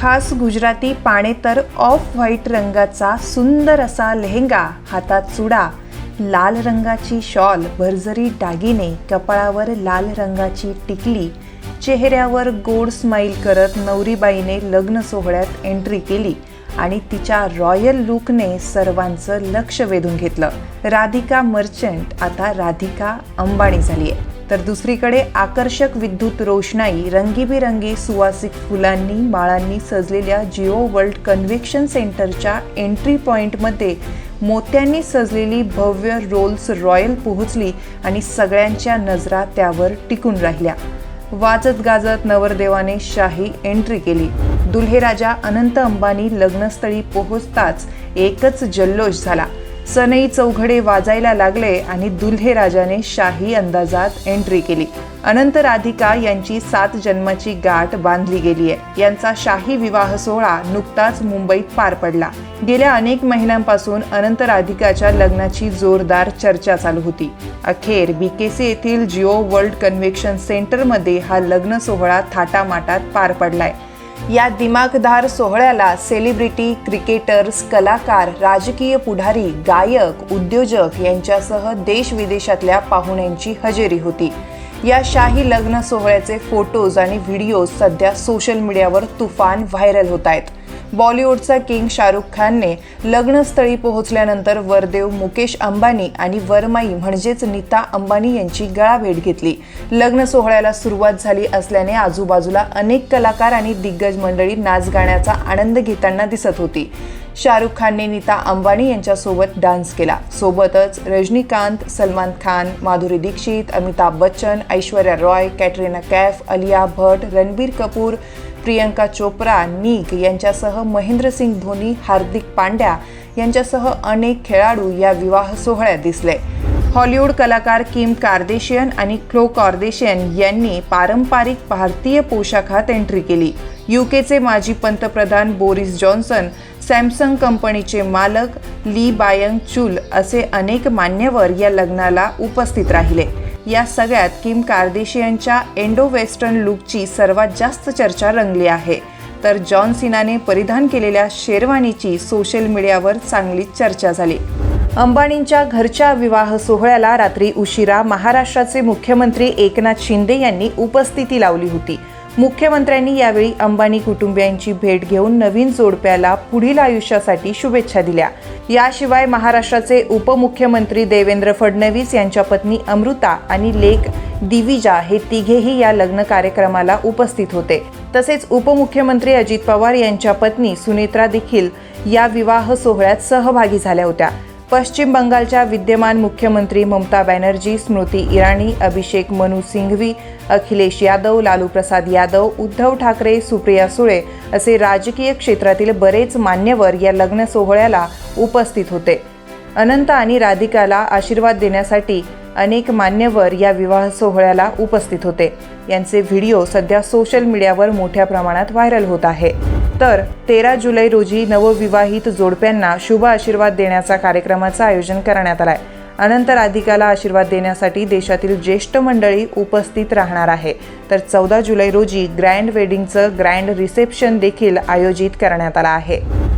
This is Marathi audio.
खास गुजराती पाणेतर ऑफ व्हाईट रंगाचा सुंदर असा लेहंगा हातात चुडा. लाल रंगाची शॉल भरजरी दागिने कपाळावर लाल रंगाची टिकली. चेहऱ्यावर गोड स्माईल करत नवरीबाईने लग्न सोहळ्यात एंट्री केली आणि तिच्या रॉयल लुकने सर्वांचं लक्ष वेधून घेतलं. राधिका मर्चंट आता राधिका अंबाणी झाली आहे तर दुसरीकडे आकर्षक विद्युत रोषणाई रंगीबेरंगी सुवासिक फुलांनी माळांनी सजलेल्या जिओ वर्ल्ड कन्व्हेक्शन सेंटरच्या एंट्री पॉईंटमध्ये मोत्यांनी सजलेली भव्य रोल्स रॉयल पोहोचली आणि सगळ्यांच्या नजरा त्यावर टिकून राहिल्या. वाजत गाजत नवरदेवाने शाही एंट्री केली. दुल्हे राजा अनंत अंबानी लग्नस्थळी पोहोचताच एकच जल्लोष झाला. सनई चौघडे वाजायला लागले आणि दुल्हे राजाने शाही अंदाजात एंट्री केली. अनंत राधिका यांची सात जन्माची गाठ बांधली गेली आहे. यांचा शाही विवाह सोहळा नुकताच मुंबईत पार पडला. गेल्या अनेक महिन्यांपासून अनंत राधिकाच्या लग्नाची जोरदार चर्चा चालू होती. अखेर बीकेसी येथील जिओ वर्ल्ड कन्व्हेक्शन सेंटरमध्ये हा लग्न सोहळा थाटामाटात पार पडलाय. या दिमागदार सोहळ्याला सेलिब्रिटी क्रिकेटर्स कलाकार राजकीय पुढारी गायक उद्योजक यांच्यासह देश विदेशातल्या पाहुण्यांची हजेरी होती. या शाही लग्न सोहळ्याचे फोटोज आणि व्हिडिओज सध्या सोशल मीडियावर तुफान व्हायरल होत आहेत. बॉलिवूडचा किंग शाहरुख खानने लग्नस्थळी पोहोचल्यानंतर वरदेव मुकेश अंबानी आणि वरमाई म्हणजेच नीता अंबानी यांची गळाभेट घेतली. लग्न सोहळ्याला सुरुवात झाली असल्याने आजूबाजूला अनेक कलाकार आणि दिग्गज मंडळी नाच गाण्याचा आनंद घेताना दिसत होती. शाहरुख खानने नीता अंबानी यांच्यासोबत डान्स केला. सोबतच रजनीकांत सलमान खान माधुरी दीक्षित अमिताभ बच्चन ऐश्वर्या रॉय कॅटरीना कैफ अलिया भट रणबीर कपूर प्रियंका चोप्रा निक यांच्यासह महेंद्रसिंग धोनी हार्दिक पांड्या यांच्यासह अनेक खेळाडू या विवाह सोहळ्यात दिसले. हॉलिवूड कलाकार किम कार्देशियन आणि क्लो कॉर्देशियन यांनी पारंपरिक भारतीय पोशाखात एंट्री केली. युकेचे माजी पंतप्रधान बोरिस जॉन्सन सॅमसंग कंपनीचे मालक ली बायंग चुल असे अनेक मान्यवर या लग्नाला उपस्थित राहिले. या सगळ्यात किम कार्देशियनच्या एंडो वेस्टर्न लुकची सर्वात जास्त चर्चा रंगली आहे. तर जॉन सिनाने परिधान केलेल्या शेरवानीची सोशल मीडियावर चांगलीच चर्चा झाली. अंबानींच्या घरच्या विवाह सोहळ्याला रात्री उशिरा महाराष्ट्राचे मुख्यमंत्री एकनाथ शिंदे यांनी उपस्थिती लावली होती. मुख्यमंत्र्यांनी यावेळी अंबानी कुटुंबियांची भेट घेऊन नवीन जोडप्याला पुढील आयुष्यासाठी शुभेच्छा दिल्या. याशिवाय महाराष्ट्राचे उपमुख्यमंत्री देवेंद्र फडणवीस यांच्या पत्नी अमृता आणि लेक दिविजा हे तिघेही या लग्न कार्यक्रमाला उपस्थित होते. तसेच उपमुख्यमंत्री अजित पवार यांच्या पत्नी सुनेत्रा देखील या विवाह सोहळ्यात सहभागी झाल्या होत्या. पश्चिम बंगालच्या विद्यमान मुख्यमंत्री ममता बॅनर्जी स्मृती इराणी अभिषेक मनु सिंघवी अखिलेश यादव लालू प्रसाद यादव उद्धव ठाकरे सुप्रिया सुळे असे राजकीय क्षेत्रातील बरेच मान्यवर या लग्न सोहळ्याला उपस्थित होते. अनंत आणि राधिकाला आशीर्वाद देण्यासाठी अनेक मान्यवर या विवाह सोहळ्याला उपस्थित होते. यांचे व्हिडिओ सध्या सोशल मीडियावर मोठ्या प्रमाणात व्हायरल होत आहे. तर तेरा जुलै रोजी नवविवाहित जोडप्यांना शुभ आशीर्वाद देण्याचा कार्यक्रमाचं आयोजन करण्यात आलाय. अनंत राधिकाला आशीर्वाद देण्यासाठी देशातील ज्येष्ठ मंडळी उपस्थित राहणार आहे. तर चौदा जुलै रोजी ग्रँड वेडिंगचं ग्रँड रिसेप्शन देखील आयोजित करण्यात आलं आहे.